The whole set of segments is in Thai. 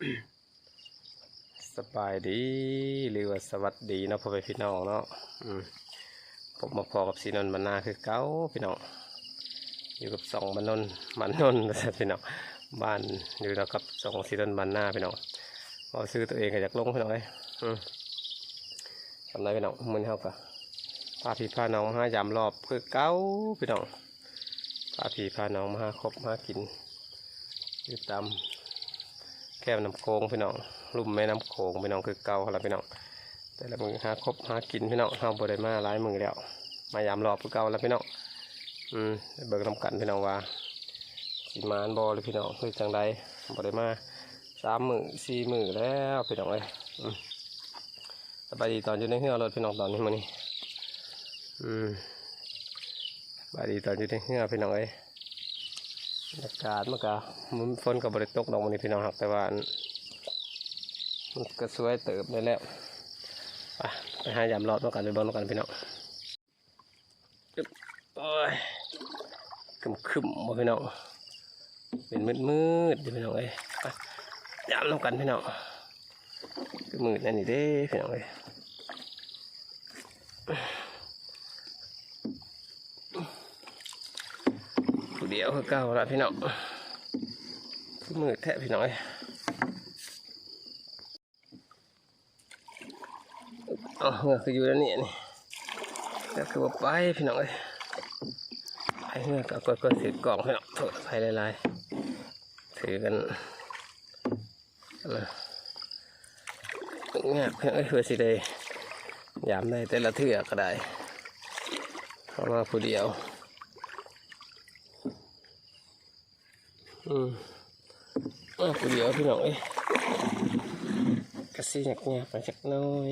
สบายดีหรือว่าสวัสดีเนาะพ่อแม่พี่น้องเนาะผมมาพอกับสีนนท์บรรณาคือเก้าพี่น้องอยู่กับสองบรรนนท์บรรนนท์พี่น้องบ้านอยู่แล้วกับสองสีนนท์บรรณาพี่น้องเอาซื้อตัวเองก็อยากลงพี่น้องเลยทำไรพี่น้องมือเท่ากับพาพี่พาน้องมาหายามรอบคือเก้าพี่น้องพาพี่พาน้องมาหาครบมากินอยู่ตาม ก้มน้ำโค้งพี่น้องลุ่มแม่น้ำโขงพี่น้องคือเก่าแล้วพี่น้องแต่ละมือหาครบหากินพี่น้องเฮาบ่ได้มาหลายมือแล้วมายามรอบคือเก่าแล้วพี่น้องอืมเบิกน้ำกันพี่น้องว่าสิมานบ่หรือพี่น้องคือจังใดบ่ได้มาสามมือสี่มือแล้วพี่น้องเอ้ยอืมสบายดีตอนอยู่ในเฮือรถพี่น้องตอนนี้มื้อนี้อืมสบายดีตอนอยู่ในเฮือพี่น้องเอ้ย บรรยากาศมันก็มันฝนก็บ่ได้ตกดอกมื้อนี้พี่น้องครับแต่ว่ามันก็สวยเติบได้แล้วไปหายามรอดมากันไปเบอลมากันพี่น้องอึ๊บโอ้ยคึมคึมมาพี่น้องเป็นมืดมืดพี่น้องเอ้ยไปยามน้ำกันพี่น้องคือมืดนั่นนี่เด้พี่น้องเอ้ย เดียวคือเก่าละพี่น้องคือมืดแท้พี่น้องเอ้ยอ๋อเงือกคืออยู่แล้วนี่นี่ก็คือว่าไปพี่น้องเอ้ยไปเงือกก็กดกดถือกล่องพี่น้องโทษไปหลายๆถือกันนะเงือพี่น้องเอ้ยเพื่อสิได้ยามได้แต่ละเทือกก็ได้เข้ามาผู้เดียว อืมมาผู้เดียวพี่น้องเอ้ยกระซี่หยักเงียบไปจักน้อย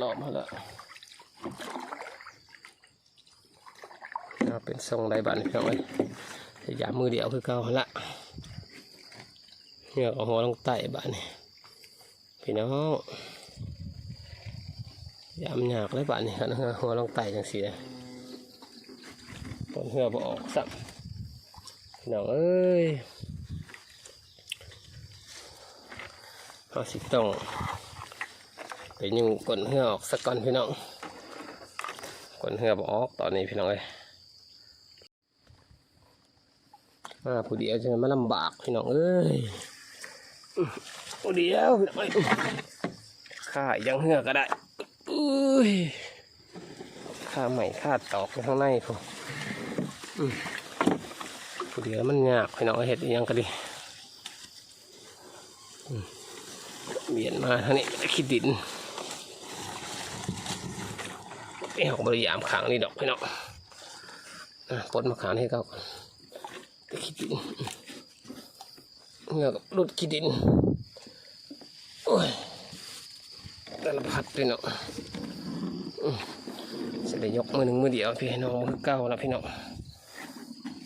รอบมาล้วเอาเป็นทรงไดบันพี่น้องเอ้ยพยายามือเดียวคือเก่าหั่นละเหงือกเอหัวลงใต้บ้านนี่พี่น้องยามหยากเลยบ้านนี่ครับหัวลงใต้จังสีเลย นเหือบ่ออกสักพี่น้องเอ้ยเอาสิต้องไปยุ่งก้นเหือออกสักก่อนพี่น้องก้นเหือบออกตอนนี้พี่น้องเอ้ยมาผู้เดียวจะมาลำบากพี่น้องเอ้ยผู้เดียวพี่น้องเอ้ยข้ายังเหือก็ได้อุ้ยข้าใหม่ข้าตอกข้างในพออื้อ ผู้เดียวมันยากพี่น้องเห็ดยังก็ดีเบียนมาทางนี้ขี้ดินเอ้ของบริยามขางนี่ดอกพี่น้องปลดมาขางให้เขาก่อนไปขี้ดินเงือกรุดขี้ดินโอ้ยแต่ละพัดพี่น้องจะได้ยกมือหนึ่งมือเดียวพี่น้องมือเก้าแล้วพี่น้อง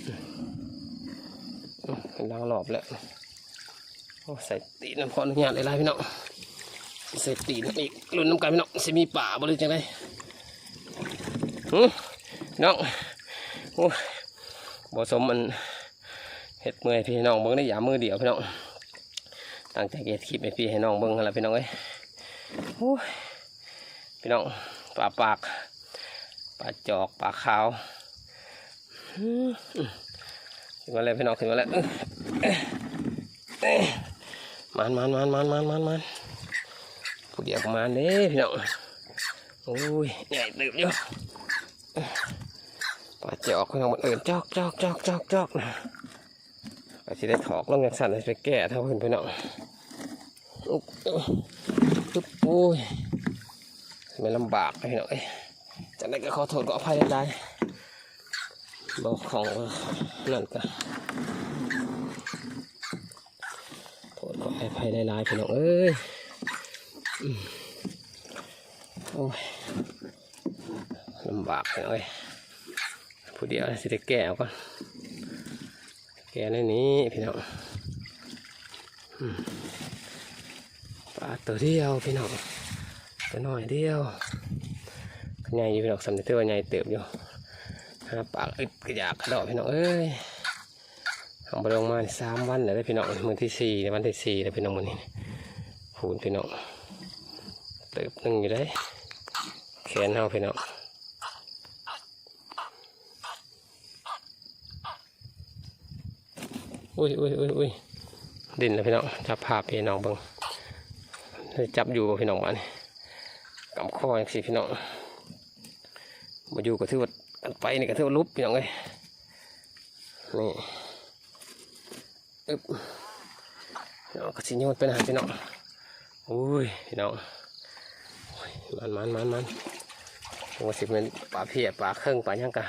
อืมอืมเป็น ล้างรอบแล้วใส่ตีนพออนุญาตเลยล่ะพี่น้องใส่ตีนอีกรุ่นน้ำกันพี่น้องจะมีป่าบริจังไดหือน้องโอ้บ่สมมันเห็ดเมื่อยพี่น้องเบิ่งได้ยามือเดียวพี่น้องตั้งใจเก็บคลิปให้พี่ให้น้องเบิ่งหั่นล่ะพี่น้องเอ้ยโอ้พี่น้องปลาปากปลาจอกปลาขาว ถึงมาแล้วพี่น้องถึงมาแล้วมันมันมันมันมันมันมันผู้เดียวประมาณนี้พี่น้องโอ้ยใหญ่เติบอยู่ปลาจอกพี่น้องมันเอื่นจอกจอกจอกจอกจอกนะไปสิได้ถอกลงอย่างสั่นเลยไปแก้เท่าเพื่อนพี่น้องอุ๊บโอ้ยไม่ลำบากพี่น้องเอ้ยจากนั้ก็ขอโทษก็อภัยได้ บอกของนั่นก็โทษก็อภัยได้หลายๆพี่น้องเอ้ยโอ้ยลำบากเอ้ยผู้เดียวสิได้แก้ก่อนแก้ในนี้พี่น้องปลาตัวเดียวพี่น้องตัวน้อยเดียวก็ใหญ่อยู่พี่น้องสำเร็จว่าใหญ่เติบอยู่ หาปากอึดกระยากกระดอกพี่น้องเอ้ยเอาำบลงมาสามวันแล้วได้พี่น้องมือที่สี่ในวันที่สี่แล้พี่น้องมือนี้ผูนพี่น้องเติบหนึ่งอยู่ได้แขนเฮาพี่น้องอุ้ยอุ้ยอุ้ยอุ้ยดินแล้วพี่น้องจับภาพพี่น้องบังจับอยู่พี่น้องมานี่กำข้ออย่างสิพี่น้องมาอยู่กับที่ว่า กันไปนี่กับที่ว่าลุบพี่น้องเลยนี่อึ๊บน้องก็สิโยนเป็นอาหารพี่น้องอุ้ยพี่น้องมันมันมันมันโอ้สิเป็นปลาเพียปลาเครื่องปลาหยังกะ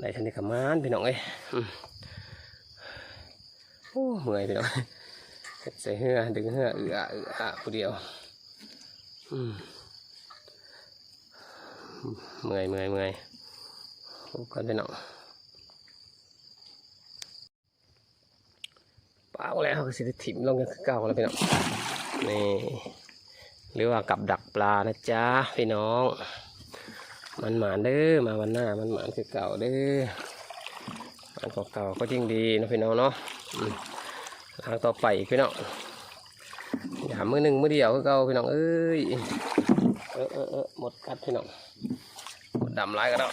ในทันทีกับมันพี่น้องเอ้ยอืมโอ้เมื่อยพี่น้องใส่เหือดึงเหือเอือเอือผู้เดียวอืมเมื่อยเมื่อยเมื่อย กันพี่น้องปลาแล้วก็สิถิ่มลงกันคือเก่าแล้วพี่น้องนี่หรือว่ากับดักปลานะจ๊ะพี่น้อง มันหมานเด้อมาวันหน้ามันหมานคือเก่าเด้อมันเก่าก็ยิ่งดีนะพี่น้องเนาะทางต่อไปอีกพี่น้องอย่ามือหนึ่งมือเดียวคือเก่าพี่น้องเอ้ยเออเออเออหมดกัดพี่น้องหมดดำร้ายก็แล้ว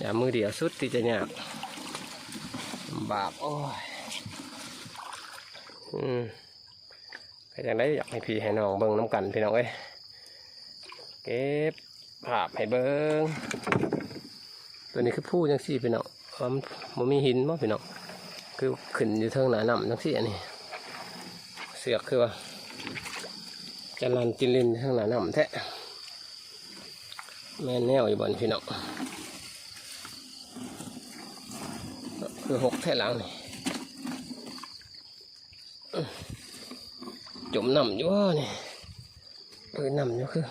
อย่ามือเดียวสุดที่จะยากบากโอ้ยอืมก็ยังได้อยากให้พี่ให้น้องเบิ่งน้ำกันพี่น้องเอ้ยเก็บภาพให้เบิ้งตัวนี้คือผู้จังสี่พี่น้องมันมันมีหินมั้งพี่น้องคือขึ้นอยู่เทิงหนาหนำจังสี่อันนี้เสือกคือว่าจะลันจินลินเทิงหนาหนำแท้แม่แนวอยู่บนพี่น้องคือ หกแท่หลังนี่จมน้ำอยู่ว่านี่เออน้ำอยู่คือ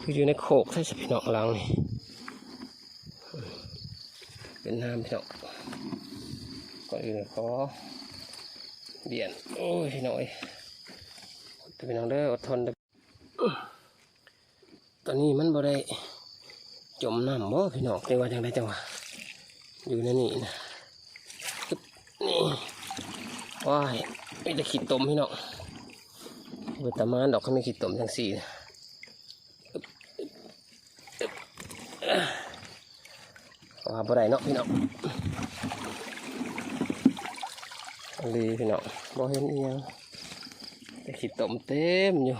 คืออยู่ในโขกใช่สพี่น้องหลังนี่เป็นน้ำพี่น้องก่อนอื่นขอเบียนโอ้ยพี่น้อยอดพี่น้องเด้ออดทนเด้อตอนนี้มันบ่ได้จมน้ำบ่พี่น้องจังว่าจังไดจังหวะอยู่ในนี่นะ นี่ว้ายไม่จะขีดตมพี่น้องเวตามานดอกเขาไม่ขีดตมจังสี่นะว่าบ่ได้เนาะพี่น้องอันดีพี่น้องบ่เห็นอีหยังแต่ขี้ตมเต็มอยู่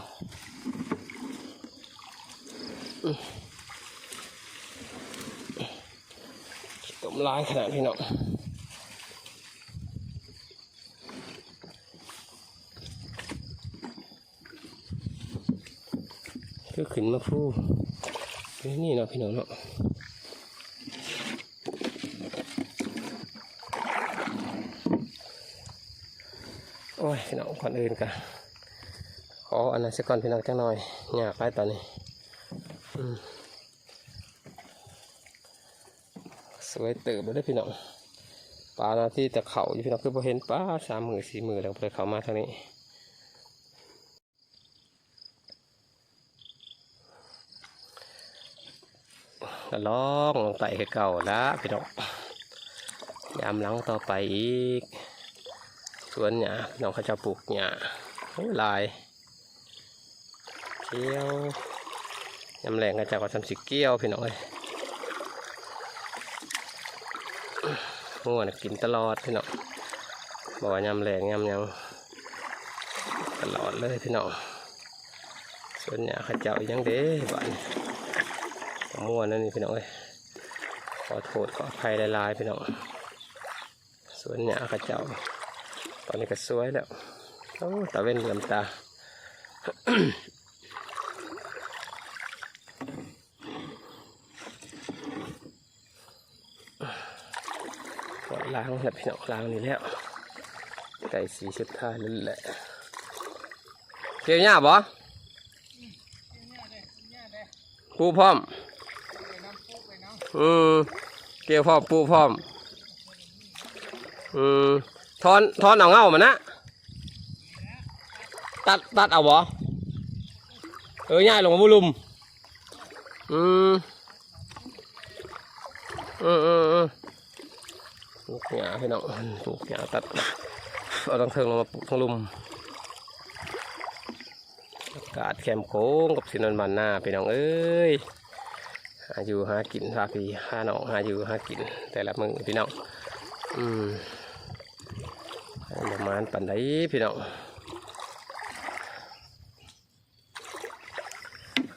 ขี้ตมลายขนาดพี่น้อง คือขึ้นมาฟูนี่เนาะพี่น้องเนาะโอ้ยพี่น้องก่อนอื่นกันขออันนั้นสักก่อนพี่น้องจังหน่อยอยากไปตอนนี้สวยเติบเลยเด้พี่น้องปลาหน้าที่แต่เข่าอยู่พี่น้องคือพอเห็นปลาสามหมือสี่หมือแล้วเลยเขามาทางนี้ ก็ลองลงไต่ให้เก่าละพี่น้องยามหลังต่อไปอีกสวนเนี่ยน้องเขาจะปลูกเนี่ยโอ้ยหลายเกี้ยวยำแรงก็จะก็ทำสิเกี้ยวพี่น้องเอ้ยม่วนกินตลอดพี่น้องบอกว่ายำแรงยำยังตลอดเลยพี่น้องส่วนเนี่ยเขาเจ้ายังเด้บ้าน ม่วนนั่นนี่พี่น้องเอ้ยขอโทษขออภัยหลายๆพี่น้องสวนเนี่ยเขาเจ้า ตอนนี้ก็สวยแล้วโอ้ตาเว้นเหลื่อมตาก็ล้างแล้วพี่น้องล้างนี่แล้วไก่สีชุดท่านั่นแหละเกี่ยวหญ้าบ่ปูพร้อม อืมเกี่ยวพร้อมปูพร้อมอืมทอนทอนเอาเงามันนะตัดตัดเอาบ่เออง่ายลงมาบุลุมอืมอืมอือืมลูกหญ้าพี่น้องปลูกหญ้าตัดเอาทั้งเทิงลงมาปลูกทั้งลุมอากาศแคมโค้งกับสินนบันหน้าพี่น้องเอ้ย หาอยู่หากินพาพีหาหนองหาอยู่หากิน แต่ละมือพี่น้องอืมประมาณปันไดพี่น้อง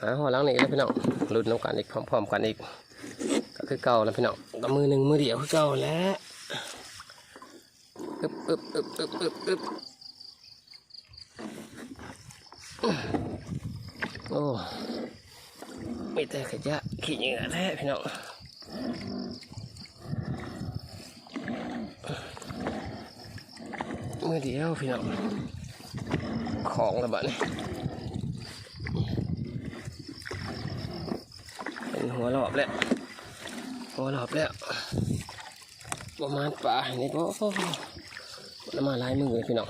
หาหัวหล้างนี่แล้วพี่น้องรุ่นน้ำกันอีกพร้อมๆกันอีก ก็คือเก่าแล้วพี่น้องก็มือหนึ่งมือเดียวคือเก่าแล้วอึบอึบอึบอึบอึบอึบโอ้ มีแต่ขยะขี้เหงื่อแท้พี่น้องเมื่อเดียวพี่น้องของระบาดนี่เป็นหัวรอบแล้วพอหลับแล้วประมาณป่านี่ก็ประมาลายมือเลยพี่น้อง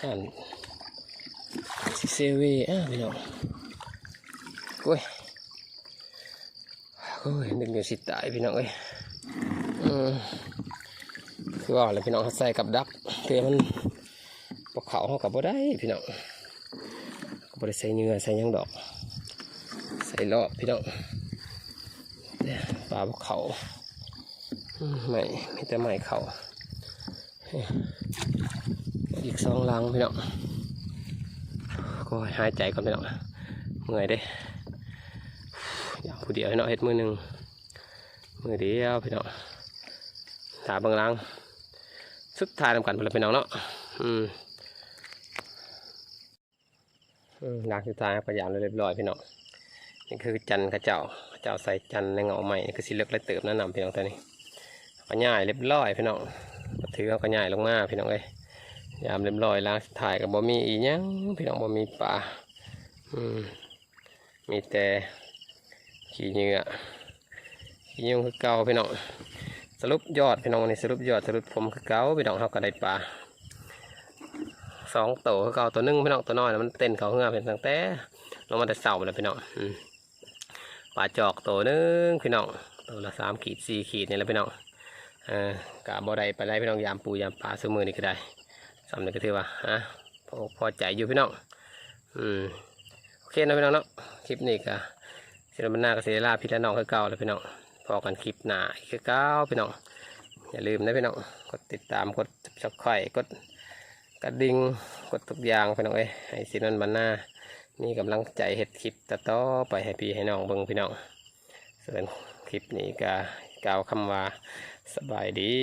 ท่าน ซเวอะพี่น้องโอ้ยโอ้ยนึกอยู่สิตายพี่น้องเอ้ยอืมคือว่าอะไรพี่น้องใส่กับดักเพื่อมันปกเขาเขากับบ่ได้พี่น้องก็บ่ได้ใส่เนื้อใส่ยังดอก ใส่รอบพี่น้องเนี่ยปลาพวกเขาอืมไม่มีแต่ไม่เขาอีกสองลังพี่น้อง ก็หายใจก่อนพี่น้องเมื่อยเด้อย่างผู้เดียวพี่น้องเฮ็ดมือหนึ่งมือเดียวพี่น้องถาบางลังสุดท้ายทำกันไปแล้วพี่น้องเนาะอืมอืมลังสุดท้ายพยายามเรียบร้อยพี่น้องนี่คือจันทร์ข้าเจ้าข้าเจ้าใส่จันทร์ในเงาใหม่นี่คือสิเลือกไรเติบแนะนำพี่น้องตัวนี้ก็ง่ายเรียบร้อยพี่น้องถือเอาก็ง่ายลงมาพี่น้องเอ้ย ยามเรียบร้อยล้างสุดท้ายกับบ่มีอีหยังพี่น้องบ่มีปลาอืมมีแต่ขี้เหงื่อขี้ยงคือเก่าพี่น้องสรุปยอดพี่น้องวันนี้สรุปยอดสรุปผมคือเก่าพี่น้องเขาก็ได้ปลาสองตัวคือเก่าตัวหนึงพี่น้องตัวน้อยมันเต้นเขาเหือเป็นตั้งแต่ลงมาแต่เสาเลยพี่น้องปลาจอกตัวหนึงพี่น้องตัวละสามขีดสี่ขีดนี่แหละพี่น้องอ่ากะบ่ได้ไปได้พี่น้องยามปูยามปลาซื้อมือนี่ก็ได้ สำนึกก็ถือว่าฮะพอพอใจอยู่พี่น้องอืมโอเคนะพี่น้องเนาะคลิปนี้ก็ศิลปนากับศิลาพี่และน้องคือเก่าเลยพี่น้องพอกันคลิปหน้าคือเก่าพี่น้องอย่าลืมนะพี่น้องกดติดตามกดซับไครต์กดกระดิ่งกดทุกอย่างพี่น้องเอ้ให้สินวันนหน้านี่กำลังใจเฮ็ดคลิปต่อต่อไปให้พี่ให้น้องเบิ่งพี่น้องส่วนคลิปนี้ก็กล่าวคำว่าสบายดี